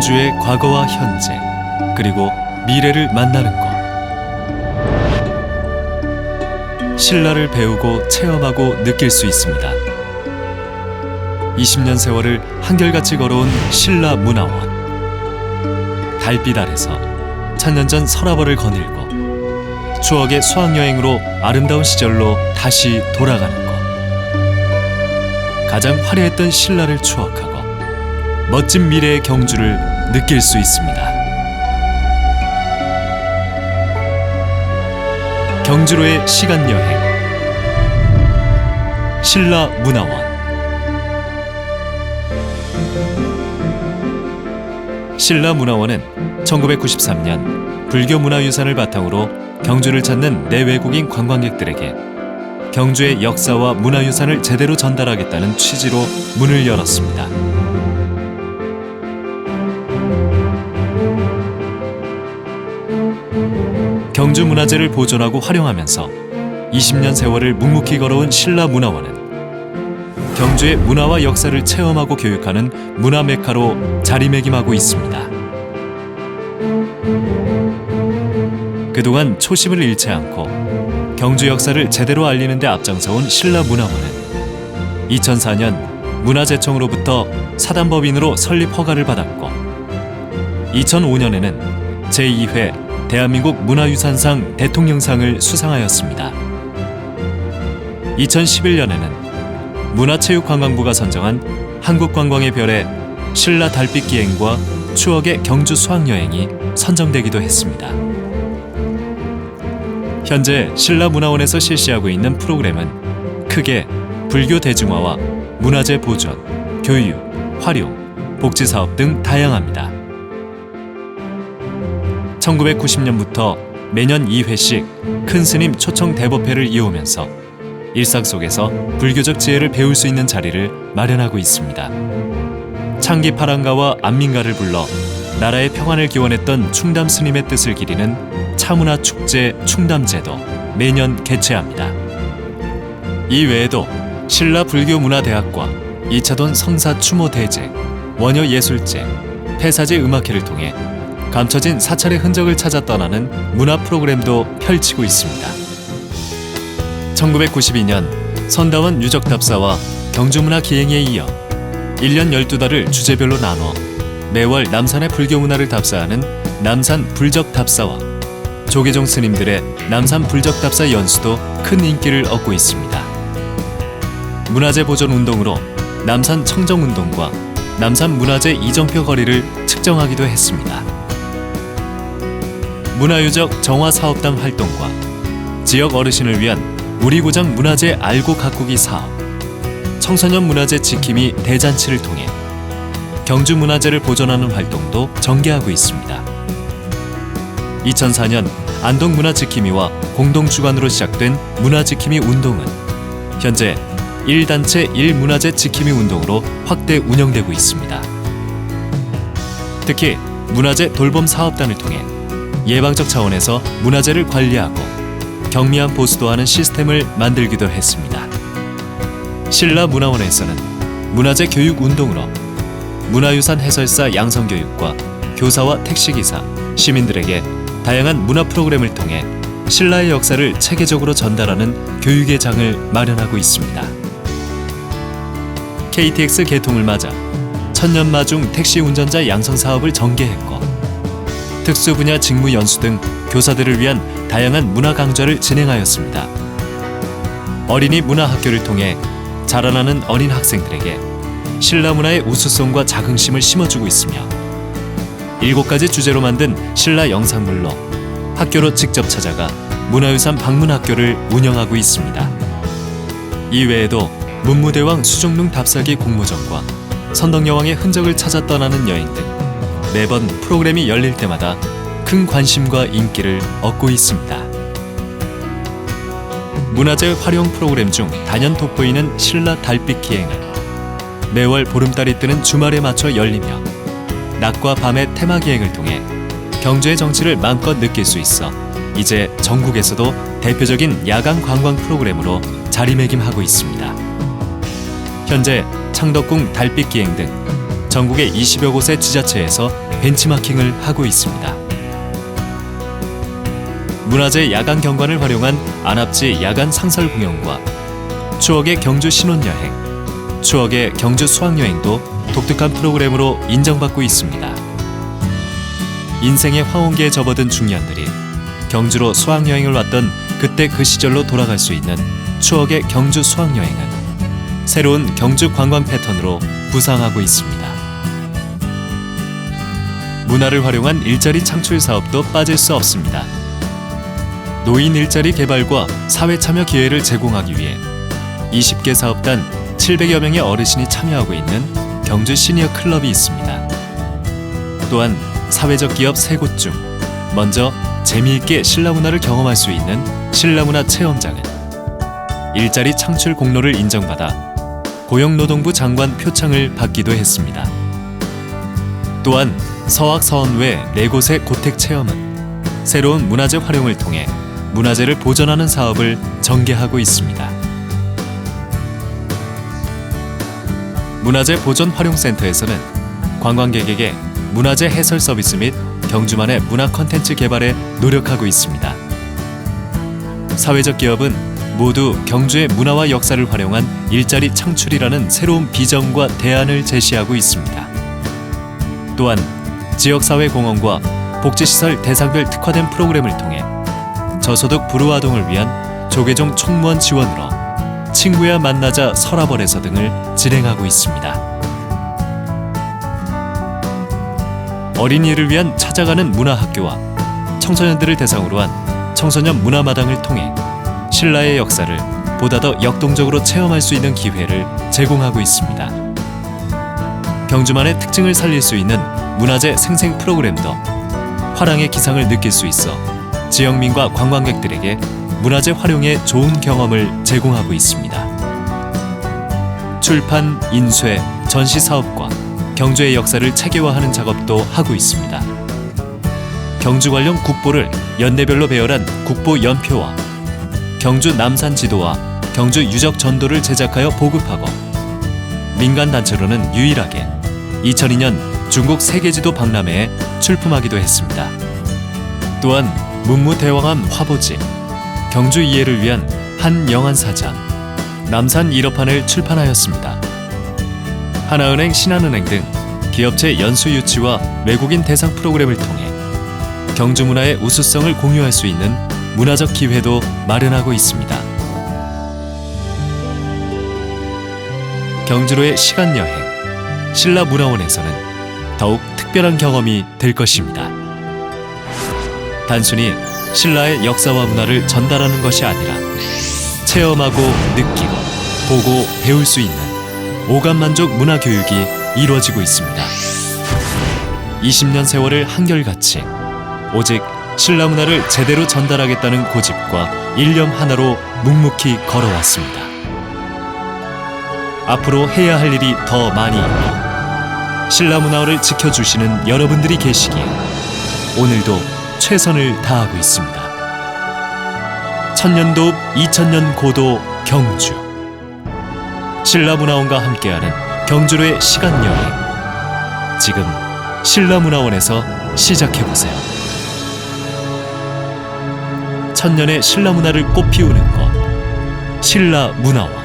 경주의 과거와 현재 그리고 미래를 만나는 것. 신라를 배우고 체험하고 느낄 수 있습니다. 20년 세월을 한결같이 걸어온 신라 문화원. 달빛 아래서 천년 전 서라벌을 거닐고 추억의 수학여행으로 아름다운 시절로 다시 돌아가는 것. 가장 화려했던 신라를 추억하고 멋진 미래의 경주를 느낄 수 있습니다. 경주로의 시간 여행 신라 문화원 신라 문화원은 1993년 불교 문화유산을 바탕으로 경주를 찾는 내외국인 관광객들에게 경주의 역사와 문화유산을 제대로 전달하겠다는 취지로 문을 열었습니다. 경주 문화재를 보존하고 활용하면서 20년 세월을 묵묵히 걸어온 신라 문화원은 경주의 문화와 역사를 체험하고 교육하는 문화 메카로 자리매김하고 있습니다. 그동안 초심을 잃지 않고 경주 역사를 제대로 알리는 데 앞장서온 신라 문화원은 2004년 문화재청으로부터 사단법인으로 설립 허가를 받았고 2005년에는 제2회 대한민국 문화유산상 대통령상을 수상하였습니다. 2011년에는 문화체육관광부가 선정한 한국관광의 별에 신라 달빛 기행과 추억의 경주 수학여행이 선정되기도 했습니다. 현재 신라문화원에서 실시하고 있는 프로그램은 크게 불교 대중화와 문화재 보존, 교육, 활용, 복지 사업 등 다양합니다. 1990년부터 매년 2회씩 큰 스님 초청 대법회를 이어오면서 일상 속에서 불교적 지혜를 배울 수 있는 자리를 마련하고 있습니다. 창기 파랑가와 안민가를 불러 나라의 평안을 기원했던 충담 스님의 뜻을 기리는 차문화 축제 충담제도 매년 개최합니다. 이 외에도 신라 불교문화대학과 이차돈 성사 추모 대제, 원효 예술제, 폐사제 음악회를 통해 감춰진 사찰의 흔적을 찾아 떠나는 문화 프로그램도 펼치고 있습니다. 1992년 선다원 유적 답사와 경주문화 기행에 이어 1년 12달을 주제별로 나눠 매월 남산의 불교 문화를 답사하는 남산 불적 답사와 조계종 스님들의 남산 불적 답사 연수도 큰 인기를 얻고 있습니다. 문화재 보존 운동으로 남산 청정 운동과 남산 문화재 이정표 거리를 측정하기도 했습니다. 문화유적 정화사업단 활동과 지역 어르신을 위한 우리 고장 문화재 알고 가꾸기 사업, 청소년 문화재 지킴이 대잔치를 통해 경주 문화재를 보존하는 활동도 전개하고 있습니다. 2004년 안동 문화 지킴이와 공동 주관으로 시작된 문화 지킴이 운동은 현재 1단체 1문화재 지킴이 운동으로 확대 운영되고 있습니다. 특히 문화재 돌봄 사업단을 통해 예방적 차원에서 문화재를 관리하고 경미한 보수도 하는 시스템을 만들기도 했습니다. 신라 문화원에서는 문화재 교육 운동으로 문화유산 해설사 양성 교육과 교사와 택시기사, 시민들에게 다양한 문화 프로그램을 통해 신라의 역사를 체계적으로 전달하는 교육의 장을 마련하고 있습니다. KTX 개통을 맞아 천년마중 택시 운전자 양성 사업을 전개했고 특수 분야 직무 연수 등 교사들을 위한 다양한 문화 강좌를 진행하였습니다. 어린이 문화 학교를 통해 자라나는 어린 학생들에게 신라 문화의 우수성과 자긍심을 심어주고 있으며 일곱 가지 주제로 만든 신라 영상물로 학교로 직접 찾아가 문화유산 방문 학교를 운영하고 있습니다. 이외에도 문무대왕 수종릉 답사기 공모전과 선덕여왕의 흔적을 찾아 떠나는 여행 등 매번 프로그램이 열릴 때마다 큰 관심과 인기를 얻고 있습니다. 문화재 활용 프로그램 중 단연 돋보이는 신라 달빛 기행은 매월 보름달이 뜨는 주말에 맞춰 열리며 낮과 밤의 테마 기행을 통해 경주의 정치를 마음껏 느낄 수 있어 이제 전국에서도 대표적인 야간 관광 프로그램으로 자리매김하고 있습니다. 현재 창덕궁 달빛 기행 등 전국의 20여 곳의 지자체에서 벤치마킹을 하고 있습니다. 문화재 야간 경관을 활용한 안압지 야간 상설 공연과 추억의 경주 신혼여행, 추억의 경주 수학여행도 독특한 프로그램으로 인정받고 있습니다. 인생의 황혼기에 접어든 중년들이 경주로 수학여행을 왔던 그때 그 시절로 돌아갈 수 있는 추억의 경주 수학여행은 새로운 경주 관광 패턴으로 부상하고 있습니다. 문화를 활용한 일자리 창출 사업도 빠질 수 없습니다. 노인 일자리 개발과 사회 참여 기회를 제공하기 위해 20개 사업단 700여 명의 어르신이 참여하고 있는 경주 시니어 클럽이 있습니다. 또한 사회적 기업 세 곳 중 먼저 재미있게 신라 문화를 경험할 수 있는 신라문화 체험장은 일자리 창출 공로를 인정받아 고용노동부 장관 표창을 받기도 했습니다. 또한 서학 서원 외 네 곳의 고택 체험은 새로운 문화재 활용을 통해 문화재를 보존하는 사업을 전개하고 있습니다. 문화재 보존 활용센터에서는 관광객에게 문화재 해설 서비스 및 경주만의 문화 컨텐츠 개발에 노력하고 있습니다. 사회적 기업은 모두 경주의 문화와 역사를 활용한 일자리 창출이라는 새로운 비전과 대안을 제시하고 있습니다. 또한 지역사회 공헌과 복지시설 대상별 특화된 프로그램을 통해 저소득 불우 아동을 위한 조계종 총무원 지원으로 친구야 만나자 서라벌에서 등을 진행하고 있습니다. 어린이를 위한 찾아가는 문화학교와 청소년들을 대상으로 한 청소년 문화마당을 통해 신라의 역사를 보다 더 역동적으로 체험할 수 있는 기회를 제공하고 있습니다. 경주만의 특징을 살릴 수 있는 문화재 생생 프로그램도 화랑의 기상을 느낄 수 있어 지역민과 관광객들에게 문화재 활용에 좋은 경험을 제공하고 있습니다. 출판, 인쇄, 전시 사업과 경주의 역사를 체계화하는 작업도 하고 있습니다. 경주 관련 국보를 연대별로 배열한 국보 연표와 경주 남산 지도와 경주 유적 전도를 제작하여 보급하고 민간 단체로는 유일하게 2002년 중국 세계지도 박람회에 출품하기도 했습니다. 또한 문무대왕암 화보지, 경주 이해를 위한 한 영안사전, 남산 1호판을 출판하였습니다. 하나은행, 신한은행 등 기업체 연수 유치와 외국인 대상 프로그램을 통해 경주 문화의 우수성을 공유할 수 있는 문화적 기회도 마련하고 있습니다. 경주로의 시간 여행, 신라 문화원에서는 더욱 특별한 경험이 될 것입니다. 단순히 신라의 역사와 문화를 전달하는 것이 아니라 체험하고 느끼고 보고 배울 수 있는 오감 만족 문화 교육이 이루어지고 있습니다. 20년 세월을 한결같이 오직 신라 문화를 제대로 전달하겠다는 고집과 일념 하나로 묵묵히 걸어왔습니다. 앞으로 해야 할 일이 더 많이 있고 신라 문화를 지켜주시는 여러분들이 계시기에 오늘도 최선을 다하고 있습니다. 천년도 2000년 고도 경주 신라문화원과 함께하는 경주로의 시간 여행 지금 신라문화원에서 시작해 보세요. 천년의 신라문화를 꽃피우는 곳 신라문화원